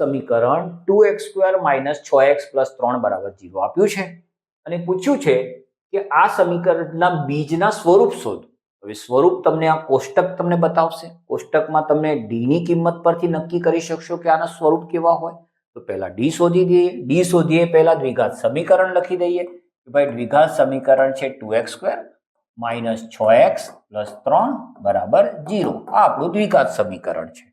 સમીકરણ two x square minus છ x plus ત્રણ બરાબર જીરો આપ્યું છે. અને પૂછ્યું છે કે આ સમીકરણના બીજના સ્વરૂપ શોધો. હવે સ્વરૂપ તમને આ કોષ્ટક તમને બતાવશે. કોષ્ટકમાં તમને ડીની કિંમત પરથી નક્કી કરી શકશો કે આના સ્વરૂપ કેવા હોય. તો પહેલાં ડી શોધી દઈએ. ડી શોધીએ પહેલાં દ્વિઘાત સમીકરણ લખી દઈએ કે ભાઈ દ્વિઘાત સમીકરણ છે ટુ એક્સ સ્ક્વેર માઇનસ છ એક્સ પ્લસ ત્રણ બરાબર જીરો. આ આપણું દ્વિઘાત સમીકરણ છે.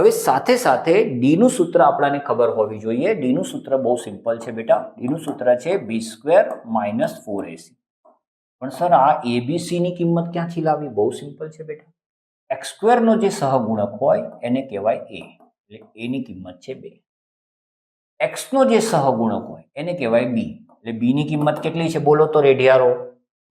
હવે સાથે સાથે ડીનું સૂત્ર આપણાને ખબર હોવી જોઈએ. ડીનું સૂત્ર બહુ સિમ્પલ છે બેટા. ડીનું સૂત્ર છે B square minus four AC પણ સર, આ એબીસીની કિંમત ક્યાંથી લાવી બહુ સિમ્પલ છે બેટા. એક્સ સ્ક્વેરનો જે સહગુણક હોય, એને કહેવાય એ એટલે એની કિંમત છે બે. એક્સનો જે સહગુણક હોય, એને કહેવાય બી એટલે બીની કિંમત કેટલી છે? બોલો તો રેઢિયારો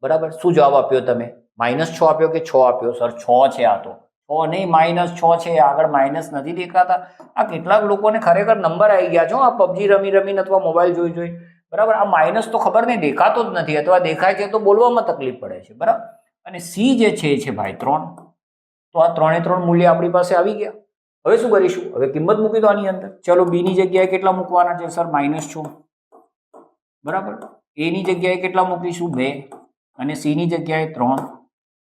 બરાબર? શું જવાબ આપ્યો તમે? માઇનસ છ આપ્યો કે છ આપ્યો? સર, છ છે આ તો. છ નહીં માઇનસ છ છે, આગળ માઇનસ નથી દેખાતા. આ કેટલાક લોકોને ખરેખર નંબર આવી ગયા છો આ પબજી રમી રમીને અથવા મોબાઈલ જોઈ જોઈ. બરાબર? આ માઇનસ તો ખબર નહીં, દેખાતો જ નથી. અથવા દેખાય છે તો બોલવામાં તકલીફ પડે છે. બરાબર? અને સી જે છે, એ છે ભાઈ ત્રણ. તો આ ત્રણે ત્રણ મૂલ્ય આપણી પાસે આવી ગયા. હવે શું કરીશું? હવે કિંમત મૂકી દો આની અંદર. ચલો બીની જગ્યાએ કેટલા મૂકવાના છે? સર માઇનસ છો. બરાબર? એની જગ્યાએ કેટલા મૂકીશું? બે. અને સીની જગ્યાએ ત્રણ.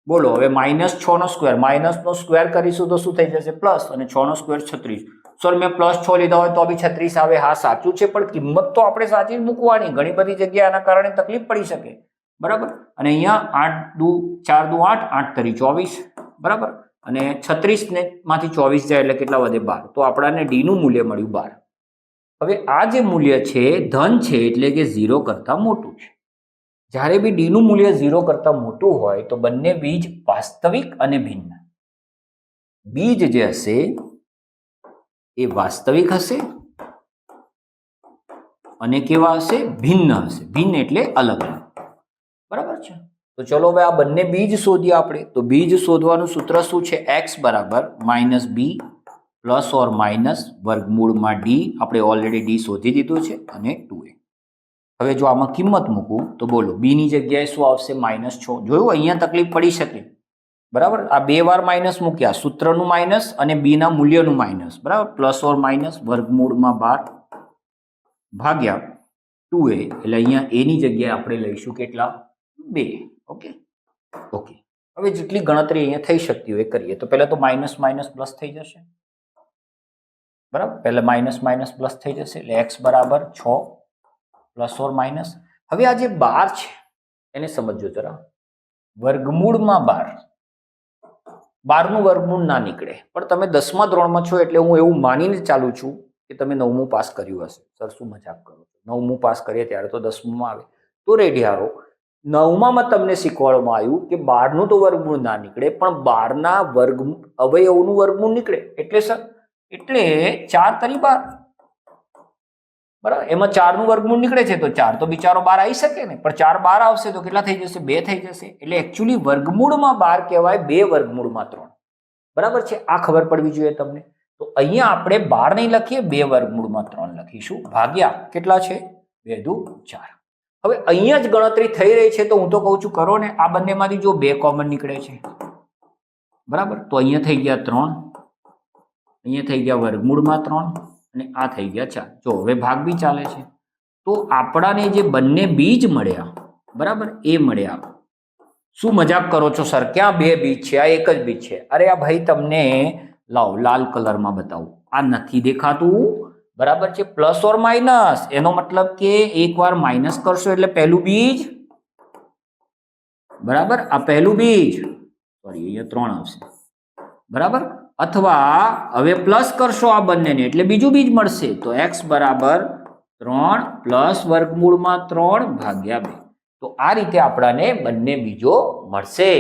બોલો, હવે માઇનસ છ નો સ્ક્વેર, માઇનસ નો સ્ક્વેર કરીશું તો શું થઈ જશે? પ્લસ અને છ નો સ્ક્વેર છત્રીસ. સર, મેં પ્લસ છ લીધા હોય તો બી છત્રીસ આવે. હા, સાચું છે, પણ કિંમત તો આપણે સાચી જ મૂકવાની. ઘણી બધી જગ્યાએ આના કારણે તકલીફ પડી શકે. બરાબર? અને અહીંયા આઠ દુ, ચાર દુ આઠ આઠ તરી ચોવીસ. બરાબર? અને છત્રીસ ને માંથી ચોવીસ જાય એટલે કેટલા વધે બાર? તો આપણાને ડીનું મૂલ્ય મળ્યું બાર. હવે આ જે મૂલ્ય છે, ધન છે, એટલે કે ઝીરો કરતાં મોટું છે. જ્યારે બી ડીનું મૂલ્ય ઝીરો કરતાં મોટું હોય, તો બંને બીજ વાસ્તવિક અને ભિન્ન. બીજ જે હશે, એ વાસ્તવિક હશે અને કેવા હશે? ભિન્ન હશે. ભિન્ન એટલે અલગ અલગ. બરાબર છે? તો ચલો હવે આ બંને બીજ શોધીએ આપણે. તો બીજ શોધવાનું સૂત્ર શું છે? એક્સ બરાબર minus B plus or minus વર્ગમૂળમાં ડી આપણે ઓલરેડી ડી શોધી દીધું છે અને ટુ એ હવે જો આમાં કિંમત મૂકું, તો બોલો બીની જગ્યાએ શું આવશે? માઇનસ છ. જોયું? અહીંયા તકલીફ પડી શકે. બરાબર? આ બે વાર માઇનસ મૂક્યા. સૂત્રનું માઇનસ અને બીના મૂલ્યનું માઇનસ બરાબર? પ્લસ ઓર માઇનસ વર્ગમૂળમાં બાર ભાગ્યા ટુ એ એટલે અહીંયા એની જગ્યાએ આપણે લઈશું કેટલા? બે. ઓકે? ઓકે. હવે જેટલી ગણતરી અહીંયા થઈ શકતી હોય એ કરીએ. તો પહેલાં તો માઇનસ માઇનસ પ્લસ થઈ જશે. બરાબર? પહેલાં માઇનસ માઇનસ પ્લસ થઈ જશે. એટલે એક્સ બરાબર છ. Plus or minus. હવે આ જે બાર છે, એને સમજો જરા. વર્ગમૂળમાં બાર. બારનું વર્ગમૂળ ના નીકળે. પણ તમે દસમા ધોરણમાં છો એટલે હું એવું માનીને ચાલું છું કે તમે નવમું પાસ કર્યું હશે. સર, શું મજાક કરો છો? નવમું પાસ કરીએ ત્યારે તો દસમુંમાં આવે. તો રેડિયારો નવમામાં તમને શીખવાડવામાં આવ્યું કે બારનું તો વર્ગમૂળ ના નીકળે, પણ બારના વર્ગ અવયવનું વર્ગમૂળ નીકળે. એટલે સર, એટલે ચાર તરી બાર. બરાબર? એમાં ચારનું વર્ગમૂળ નીકળે છે તો ચાર. તો બિચારો બાર આવી શકે ને. પણ ચાર બાર આવશે તો કેટલા થઈ જશે? બે થઈ જશે. એટલે એકચ્યુઅલી વર્ગમૂળમાં બાર કહેવાય બે વર્ગમૂળમાં ત્રણ. બરાબર છે? આ ખબર પડવી જોઈએ તમને. તો અહીંયા આપણે બાર નહીં લખીએ, બે વર્ગમૂળમાં ત્રણ લખીશું. ભાગ્યા કેટલા છે? બે દુ ચાર. હવે અહીંયા જ ગણતરી થઈ રહી છે તો હું તો કહું છું, કરો ને. આ બંનેમાંથી જો બે કોમન નીકળે છે. બરાબર? તો અહીંયા થઈ ગયા ત્રણ. અહીંયા થઈ ગયા વર્ગમૂળમાં ત્રણ. અને આ થઈ ગયા ચાર. જો હવે ભાગ બી ચાલે છે. તો આપણાને જે બંને બીજ મળ્યા, બરાબર? એ મળ્યા. શું મજાક કરો છો, સર? ક્યાં બે બીજ છે? આ એક જ બીજ છે. અરે આ ભાઈ તમને લાવ, લાલ કલરમાં બતાવું. આ નથી દેખાતું, બરાબર છે? Plus or minus. એનો મતલબ કે એકવાર માઇનસ કરશો એટલે પહેલું બીજ, બરાબર? આ પહેલું બીજ. સોરી, અહીંયા ત્રણ આવશે. બરાબર? અથવા હવે પ્લસ કરશો આ બંનેને, એટલે બીજું બીજ મળશે. તો એક્સ બરાબર ત્રણ પ્લસ વર્ગમૂળમાં ત્રણ ભાગ્યા બે. તો આ રીતે આપણાને બંને બીજો મળશે.